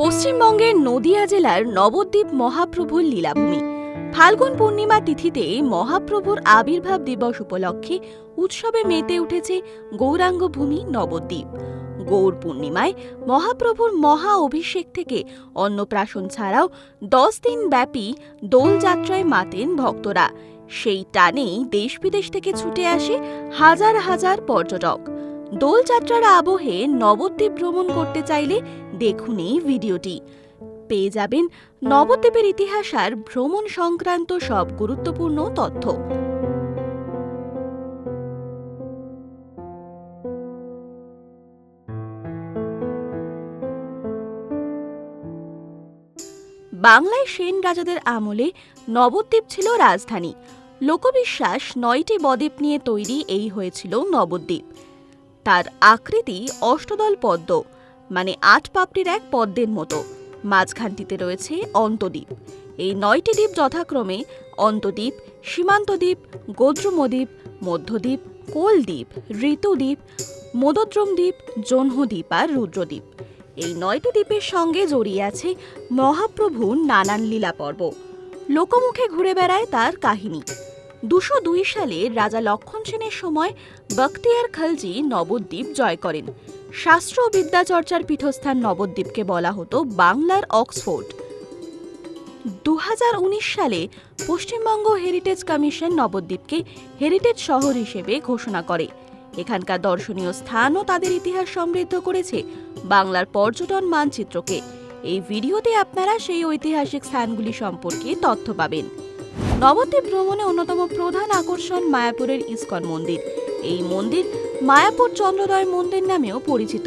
পশ্চিমবঙ্গের নদিয়া জেলার নবদ্বীপ মহাপ্রভুর লীলাভূমি। ফাল্গুন পূর্ণিমা তিথিতে মহাপ্রভুর আবির্ভাব দিবস উপলক্ষে উৎসবে মেতে উঠেছে গৌরাঙ্গ ভূমি নবদ্বীপ। গৌর পূর্ণিমায় মহাপ্রভুর মহা অভিষেক থেকে অন্নপ্রাশন ছাড়াও দশ দিন ব্যাপী দোলযাত্রায় মাতেন ভক্তরা। সেই টানেই দেশ বিদেশ থেকে ছুটে আসে হাজার হাজার পর্যটক। দোলযাত্রার আবহে নবদ্বীপ ভ্রমণ করতে চাইলে দেখুন এই ভিডিওটি। পেয়ে যাবেন নবদ্বীপের ইতিহাস আর ভ্রমণ সংক্রান্ত সব গুরুত্বপূর্ণ তথ্য। বাংলায় সেন রাজাদের আমলে নবদ্বীপ ছিল রাজধানী। লোকবিশ্বাস নয়টি বদ্বীপ নিয়ে তৈরি এই হয়েছিল নবদ্বীপ। তার আকৃতি অষ্টদল পদ্ম। মানে আট পাপড়ির এক পদ্মের মতো। মাঝখানটিতে রয়েছে অন্তদ্বীপ। এই নয়টি দ্বীপ যথাক্রমে অন্তদ্বীপ, সীমান্তদ্বীপ, গোদ্রমদ্বীপ, মধ্যদ্বীপ, কোলদ্বীপ, ঋতুদ্বীপ মোদদ্রম দ্বীপ জহ্নদ্বীপ আর রুদ্রদ্বীপ। এই নয়টি দ্বীপের সঙ্গে জড়িয়ে আছে মহাপ্রভুর নানান লীলা পর্ব। লোকমুখে ঘুরে বেড়ায় তার কাহিনী। দুশো দুই সালে রাজা লক্ষণ সেনের সময় বখতিয়ার খালজি নবদ্বীপ জয় করেন। শাস্ত্র ও বিদ্যাচর্চার পীঠস্থান নবদ্বীপকে বলা হতো বাংলার অক্সফোর্ড। দু হাজার উনিশ সালে পশ্চিমবঙ্গ হেরিটেজ কমিশন নবদ্বীপকে হেরিটেজ শহর হিসেবে ঘোষণা করে। এখানকার দর্শনীয় স্থানও তাদের ইতিহাস সমৃদ্ধ করেছে বাংলার পর্যটন মানচিত্রকে। এই ভিডিওতে আপনারা সেই ঐতিহাসিক স্থানগুলি সম্পর্কে তথ্য পাবেন। নবদ্বীপ ভ্রমণে অন্যতম প্রধান আকর্ষণ মায়াপুরের ইস্কন মন্দির। এই মন্দির মায়াপুর চন্দ্রোদয় মন্দির নামেও পরিচিত।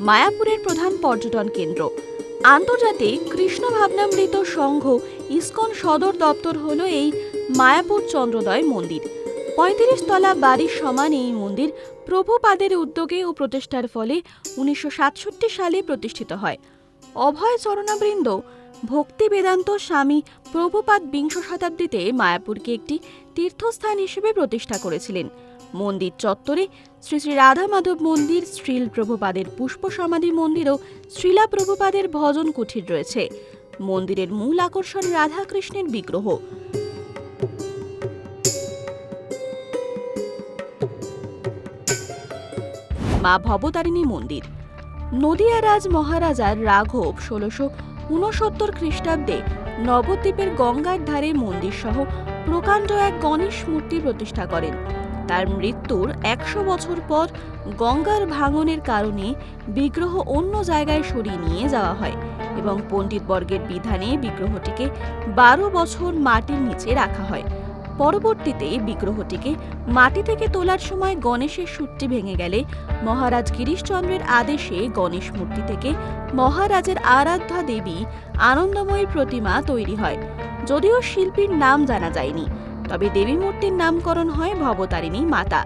মায়াপুরের প্রধান পর্যটন কেন্দ্র। আন্তর্জাতিক কৃষ্ণ ভাবনামৃত সংঘ ইস্কন সদর দপ্তর হল এই মায়াপুর চন্দ্রোদয় মন্দির। পঁয়ত্রিশ তলা বাড়ির সমান এই মন্দির প্রভুপাদের উদ্যোগে ও প্রচেষ্টার ফলে উনিশশো সাতষট্টি সালে প্রতিষ্ঠিত হয়। অভয় চরণাবৃন্দ, ভক্তি বেদান্ত স্বামী প্রভুপাদ বিংশ শতাব্দীতে মায়াপুরকে একটি তীর্থস্থান হিসেবে প্রতিষ্ঠা করেছিলেন। মন্দির চত্বরে শ্রী শ্রী রাধা মাধব মন্দির, শ্রীল প্রভুপাদের পুষ্প সমাধি মন্দির ও শ্রীলা প্রভুপাদের ভজন কুঠির রয়েছে। মন্দিরের মূল আকর্ষণ রাধাকৃষ্ণের বিগ্রহ। মা ভবতারিণী মন্দির। নদিয়া রাজ মহারাজার রাঘব ষোলোশো ঊনসত্তর খ্রিস্টাব্দে নবদ্বীপের গঙ্গার ধারে মন্দিরসহ প্রকাণ্ড এক গণেশ মূর্তি প্রতিষ্ঠা করেন। তার মৃত্যুর একশো বছর পর গঙ্গার ভাঙনের কারণে বিগ্রহ অন্য জায়গায় সরিয়ে নিয়ে যাওয়া হয় এবং পণ্ডিতবর্গের বিধানে বিগ্রহটিকে বারো বছর মাটির নিচে রাখা হয়। পরবর্তীতে বিগ্রহটিকে মাটি থেকে তোলার সময় গণেশের সূত্রটি ভেঙে গেলে মহারাজ গিরিশচন্দ্রের আদেশে গণেশ মূর্তি থেকে মহারাজের আরাধ্যা দেবী আনন্দময়ী প্রতিমা তৈরি হয়, যদিও শিল্পীর নাম জানা যায়নি। তবে দেবী মূর্তির নামকরণ হয় ভবতারিণী মাতা।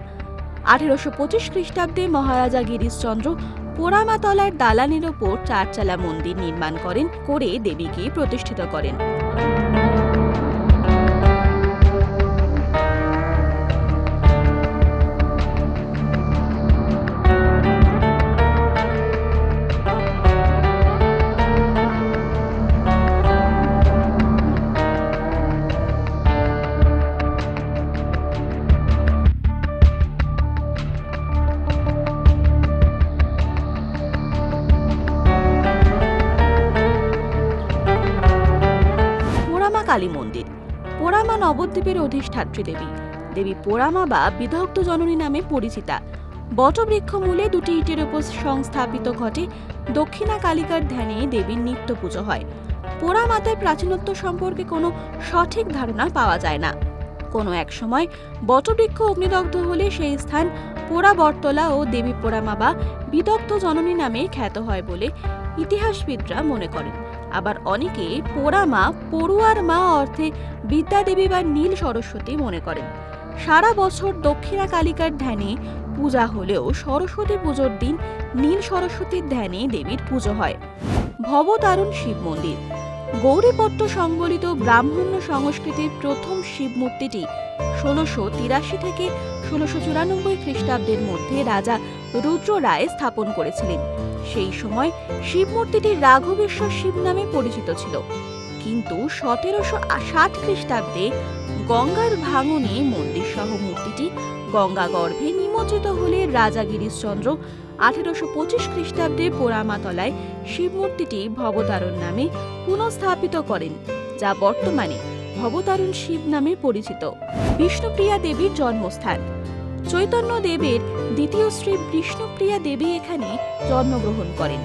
আঠেরোশো পঁচিশ খ্রিস্টাব্দে মহারাজা গিরিশচন্দ্র পোড়ামাতলার দালানের ওপর চারচালা মন্দির নির্মাণ করেন, করে দেবীকে প্রতিষ্ঠিত করেন। নবদ্বীপের অধিষ্ঠাত্রী দেবী। দেবী পোড়ামা বা বিধক্ত জননী নামে পরিচিতা। বটবৃক্ষ মূলে দুটি ইটের উপর সংস্থাপিত ঘটে দক্ষিণা কালিকার ধ্যানে দেবীর নিত্য পুজো হয়। পোড়ামাতার প্রাচীনত্ব সম্পর্কে কোনো সঠিক ধারণা পাওয়া যায় না। কোনো এক সময় বটবৃক্ষ অগ্নিদগ্ধ হলে সেই স্থান পোড়া বটতলা ও দেবী পোড়ামা বা বিদগ্ধ জননী নামে খ্যাত হয় বলে ইতিহাসবিদরা মনে করেন। আবার অনেকে পোড়ামা পড়ুয়ার মা অর্থে বিদ্যাদেবী বা নীল সরস্বতী মনে করেন। সারা বছর দক্ষিণা কালিকার ধ্যানে পূজা হলেও সরস্বতী পুজোর দিন নীল সরস্বতীর ধ্যানে দেবীর পুজো হয়। ভবতারণ শিব মন্দির। গৌরীপট্ট সংবলিত ব্রাহ্মণ্য সংস্কৃতির প্রথম শিব মূর্তিটি ষোলোশো তিরাশি থেকে ষোলোশো চুরানব্বই খ্রিস্টাব্দের মধ্যে রাজা রুদ্র রায় স্থাপন করেছিলেন। সেই সময় শিব মূর্তিটি রাঘবেশ্বর শিব নামে পরিচিত ছিল। কিন্তু সতেরোশো ষাট খ্রিস্টাব্দে গঙ্গার ভাঙনে মন্দির সহ মূর্তিটি গঙ্গা গর্ভে নিমজ্জিত হলে রাজা গিরিশচন্দ্র আঠেরোশো পঁচিশ খ্রিস্টাব্দে পোড়ামাতলায় শিব মূর্তিটি ভবতারণ নামে পুনঃস্থাপিত করেন, যা বর্তমানে ভবতারণ শিব নামে পরিচিত। বিষ্ণুপ্রিয়া দেবীর জন্মস্থান। চৈতন্য দেবের দ্বিতীয় শ্রী বিষ্ণুপ্রিয়া দেবী এখানে জন্মগ্রহণ করেন।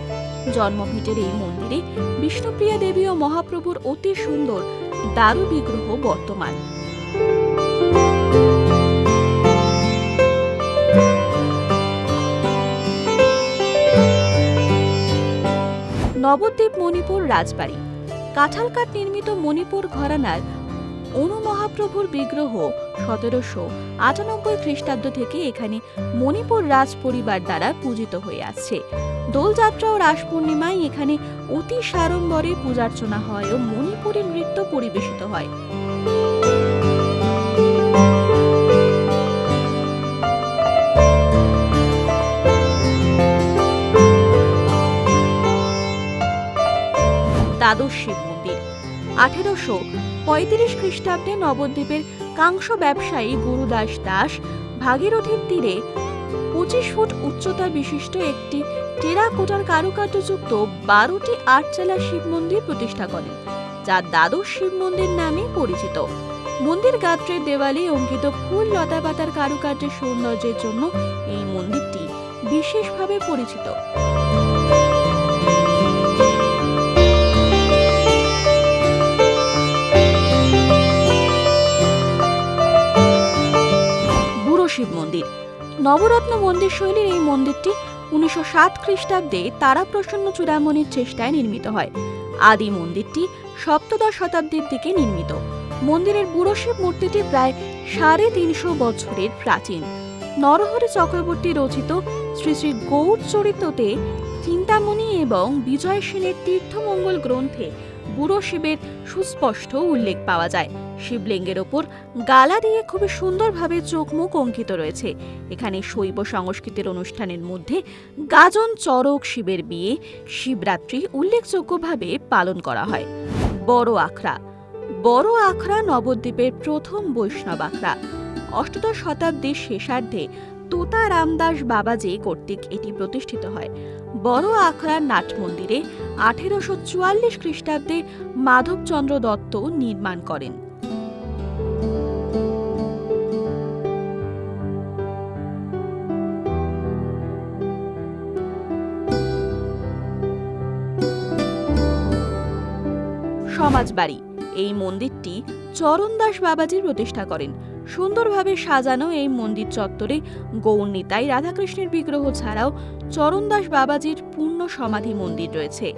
জন্মভিটের এই মন্দিরে বিষ্ণুপ্রিয়া দেবী ও মহাপ্রভুর অতি সুন্দর দারু বিগ্রহ বর্তমান। নবদ্বীপ মণিপুর রাজবাড়ি। কাঁঠালকাঠ নির্মিত মণিপুর ঘরানার অনু মহাপ্রভুর বিগ্রহ সতেরোশো আটানব্বই খ্রিস্টাব্দ থেকে এখানে মণিপুর রাজ পরিবার দ্বারা পূজিত হয়ে আসছে। দোলযাত্রা ও রাস পূর্ণিমায় এখানে অতি সাড়ম্বরে পূজার্চনা হয় ও মণিপুরী নৃত্য পরিবেশিত হয়। দ্বাদশ শিব মন্দির। আঠেরোশো পঁয়ত্রিশ খ্রিস্টাব্দে নবদ্বীপের কাংস ব্যবসায়ী গুরুদাস দাস ভাগীরথীর তীরে পঁচিশ ফুট উচ্চতা বিশিষ্ট একটি টেরাকোটার কারুকার্যযুক্ত বারোটি আটচালা শিব মন্দির প্রতিষ্ঠা করেন, যা দ্বাদশ শিব মন্দির নামে পরিচিত। মন্দির গাত্রের দেওয়ালে অঙ্কিত ফুল লতা পাতার কারুকার্যের সৌন্দর্যের জন্য এই মন্দিরটি বিশেষভাবে পরিচিত। নবরত্ন মন্দির শৈলীর এই মন্দিরটি উনিশশো সাত খ্রিস্টাব্দে তারাপ্রসন্ন চূড়ামণির চেষ্টায় নির্মিত হয়। আদি মন্দিরটি সপ্তদশ শতাব্দীর দিকে নির্মিত। মন্দিরের বুড়ো শিব মূর্তিটি প্রায় সাড়ে তিনশো বছরের প্রাচীন। নরহরি চক্রবর্তী রচিত শ্রী শ্রী গৌর চরিত্রতে চিন্তামণি এবং বিজয় সেনের তীর্থমঙ্গল গ্রন্থে বুড়ো শিবের সুস্পষ্ট উল্লেখ পাওয়া যায়। শিবলিঙ্গের ওপর গালা দিয়ে খুবই সুন্দরভাবে চোখ মুখ অঙ্কিত রয়েছে। এখানে শৈব সংস্কৃতির অনুষ্ঠানের মধ্যে গাজন চরক শিবের বিয়ে শিবরাত্রি উল্লেখযোগ্যভাবে পালন করা হয়। বড় আখড়া। বড় আখড়া নবদ্বীপের প্রথম বৈষ্ণব আখড়া। অষ্টদশ শতাব্দীর শেষার্ধে তোতা রামদাস বাবাজি কর্তৃক এটি প্রতিষ্ঠিত হয়। বড় আখড়ার নাট মন্দিরে আঠেরোশো চুয়াল্লিশ খ্রিস্টাব্দে মাধবচন্দ্র দত্ত নির্মাণ করেন। সমাজবাড়ি, এই মন্দিরটি চরণদাস বাবাজির প্রতিষ্ঠা করেন। সুন্দরভাবে সাজানো এই মন্দির চত্বরে গৌরনীতাই রাধাকৃষ্ণের বিগ্রহ ছাড়াও চরণদাস বাবাজির পূর্ণ সমাধি মন্দির রয়েছে।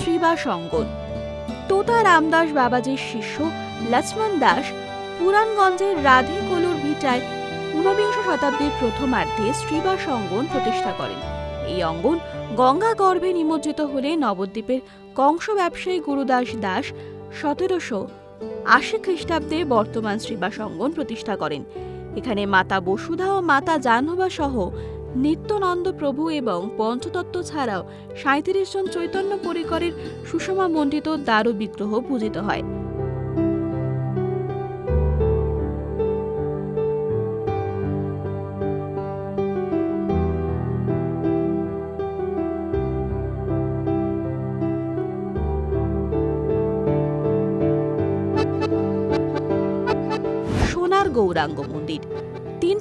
শ্রীবাস তোতা রামদাস বাবাজির শিষ্য লক্ষ্মণ দাস পুরাণগঞ্জের রাধে কলুর ভিটায় ঊনবিংশ শতাব্দীর প্রথমার্ধে শ্রীবাস অঙ্গন প্রতিষ্ঠা করেন। এই অঙ্গন গঙ্গা গর্ভে নিমজ্জিত হলে নবদ্বীপের কংস ব্যবসায়ী গুরুদাস দাস সতেরোশো আশি খ্রিস্টাব্দে বর্তমান শ্রীবাস অঙ্গন প্রতিষ্ঠা করেন। এখানে মাতা বসুধা ও মাতা জাহ্নবা সহ নিত্যানন্দ প্রভু এবং পঞ্চতত্ত্ব ছাড়াও সাঁত্রিশ জন চৈতন্য পরিকরের সুষমা মণ্ডিত দারু বিগ্রহ পূজিত হয়।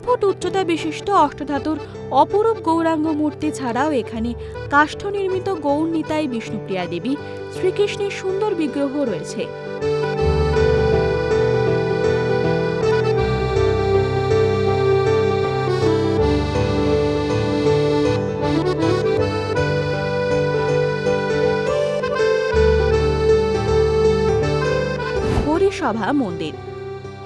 ফুট উচ্চতা বিশিষ্ট অষ্টধাতুর অপরূপ গৌরাঙ্গ মূর্তি ছাড়াও এখানে কাষ্ঠ নির্মিত গৌর নিতাই বিষ্ণুপ্রিয়া দেবী শ্রীকৃষ্ণের সুন্দর বিগ্রহ রয়েছে। হরিসভা মন্দির।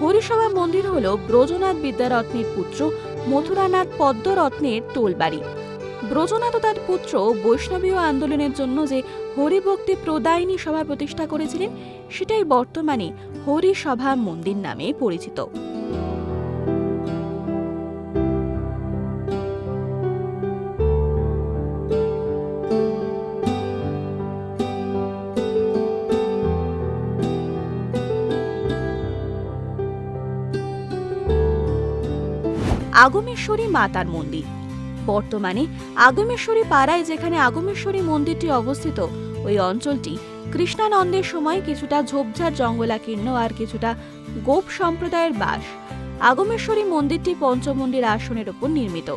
হরিসভা মন্দির হল ব্রজনাথ বিদ্যারত্নের পুত্র মথুরানাথ পদ্মরত্নের তোলবাড়ি। ব্রজনাথ তার পুত্র বৈষ্ণবীয় আন্দোলনের জন্য যে হরিভক্তি প্রদায়িনী সভা প্রতিষ্ঠা করেছিলেন, সেটাই বর্তমানে হরিসভা মন্দির নামে পরিচিত। আগমেশ্বরী মাতার মন্দির। বর্তমানে আগমেশ্বরী পাড়ায় যেখানে আগমেশ্বরী মন্দিরটি অবস্থিত, ওই অঞ্চলটি কৃষ্ণানন্দের সময় কিছুটা ঝোপঝাড় জঙ্গলাকীর্ণ আর কিছুটা গোপ সম্প্রদায়ের বাস। আগমেশ্বরী মন্দিরটি পঞ্চমন্দির আসনের উপর নির্মিত।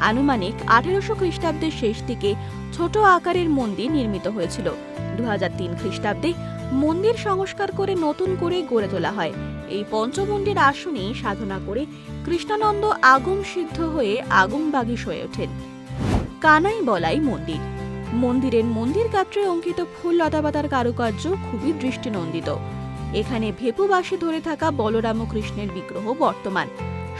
আনুমানিক আঠেরোশো খ্রিস্টাব্দের শেষ দিকে ছোট আকারের মন্দির নির্মিত হয়েছিল। দু খ্রিস্টাব্দে মন্দির সংস্কার করে নতুন করে গড়ে তোলা হয়। এই পঞ্চমন্দির আসনেই সাধনা করে কৃষ্ণানন্দ আগম সিদ্ধ হয়ে আগম বাগিস হয়ে ওঠেন। কানাই বলাই মন্দির। মন্দিরের মন্দির গাত্রে অঙ্কিত ফুল লতাপাতার কারুকার্য খুবই দৃষ্টিনন্দিত। এখানে ভেপুবাসী ধরে থাকা বলরাম কৃষ্ণের বিগ্রহ বর্তমান।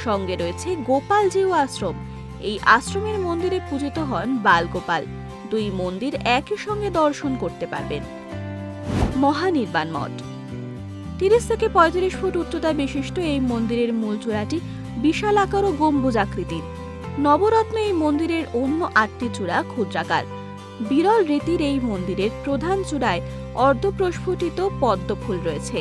সঙ্গে রয়েছে গোপালজিউ আশ্রম। এই আশ্রমের মন্দিরে পূজিত হন বালগোপাল। দুই মন্দির একই সঙ্গে দর্শন করতে পারবেন। মহানির্বাণ মঠ। তিরিশ থেকে পঁয়ত্রিশ ফুট উচ্চতা বিশিষ্ট এই মন্দিরের মূল চূড়াটি বিশাল আকার ও গম্বুজ আকৃতির। নবরত্ন এই মন্দিরের অন্য আটটি চূড়া ক্ষুদ্রাকার। বিরল রীতির এই মন্দিরের প্রধান চূড়ায় অর্ধপ্রস্ফুটিত পদ্ম ফুল রয়েছে।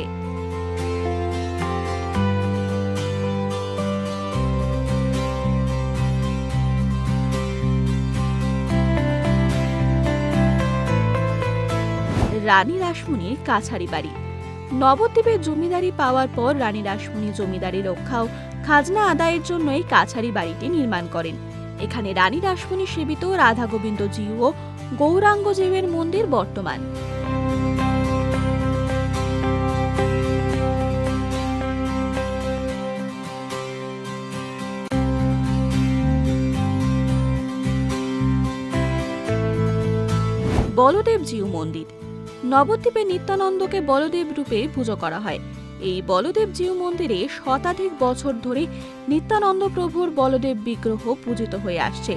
রানী রাসমণির কাছারি বাড়ি। নবদ্বীপে জমিদারি পাওয়ার পর রানী রাসমণি জমিদারি রক্ষা ও খাজনা আদায়ের জন্য এই কাছারি বাড়িটি নির্মাণ করেন। এখানে রানী রাসমণি সেবিত রাধা গোবিন্দ জিউ ও গৌরাঙ্গ জিউয়ের মন্দির বর্তমান। বলদেব জিউ মন্দির। নবদ্বীপে নিত্যানন্দকে বলদেব রূপে পুজো করা হয়। এই বলদেব জিউ মন্দিরে শতাধিক বছর ধরে নিত্যানন্দ প্রভুর বলদেব বিগ্রহ পূজিত হয়ে আসছে।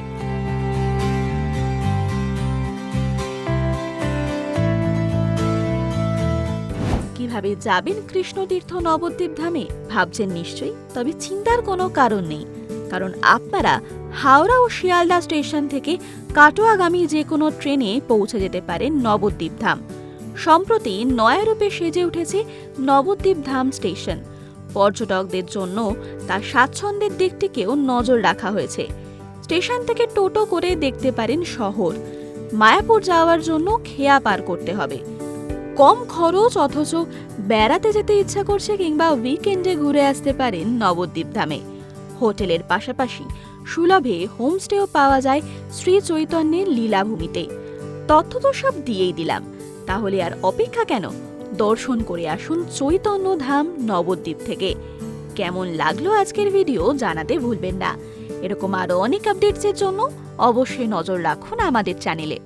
কীভাবে যাবেন কৃষ্ণতীর্থ নবদ্বীপ ধামে? ভাবছেন নিশ্চয়ই? তবে চিন্তার কোনো কারণ নেই। কারণ আপনারা হাওড়া ও শিয়ালদা স্টেশন থেকে কাটোয়াগামী যে কোনো ট্রেনে পৌঁছে যেতে পারেন নবদ্বীপ ধাম। সম্প্রতি নয়ারূপে সেজে উঠেছে নবদ্বীপ ধাম স্টেশন। পর্যটকদের জন্য তার স্বাচ্ছন্দ্যের দিকটিকেও নজর রাখা হয়েছে। স্টেশন থেকে টোটো করে দেখতে পারেন শহর। মায়াপুর যাওয়ার জন্য খেয়া পার করতে হবে। কম খরচ অথচ বেড়াতে যেতে ইচ্ছা করছে কিংবা উইকেন্ডে ঘুরে আসতে পারেন নবদ্বীপ ধামে। হোটেলের পাশাপাশি সুলভে হোমস্টেও পাওয়া যায় শ্রী চৈতন্যের লীলাভূমিতে। তথ্য তো সব দিয়েই দিলাম। তাহলে আর অপেক্ষা কেন? দর্শন করে আসুন চৈতন্য ধাম নবদ্বীপ থেকে। কেমন লাগল আজকের ভিডিও জানাতে ভুলবেন না। এরকম আরও অনেক আপডেটসের জন্য অবশ্যই নজর রাখুন আমাদের চ্যানেলে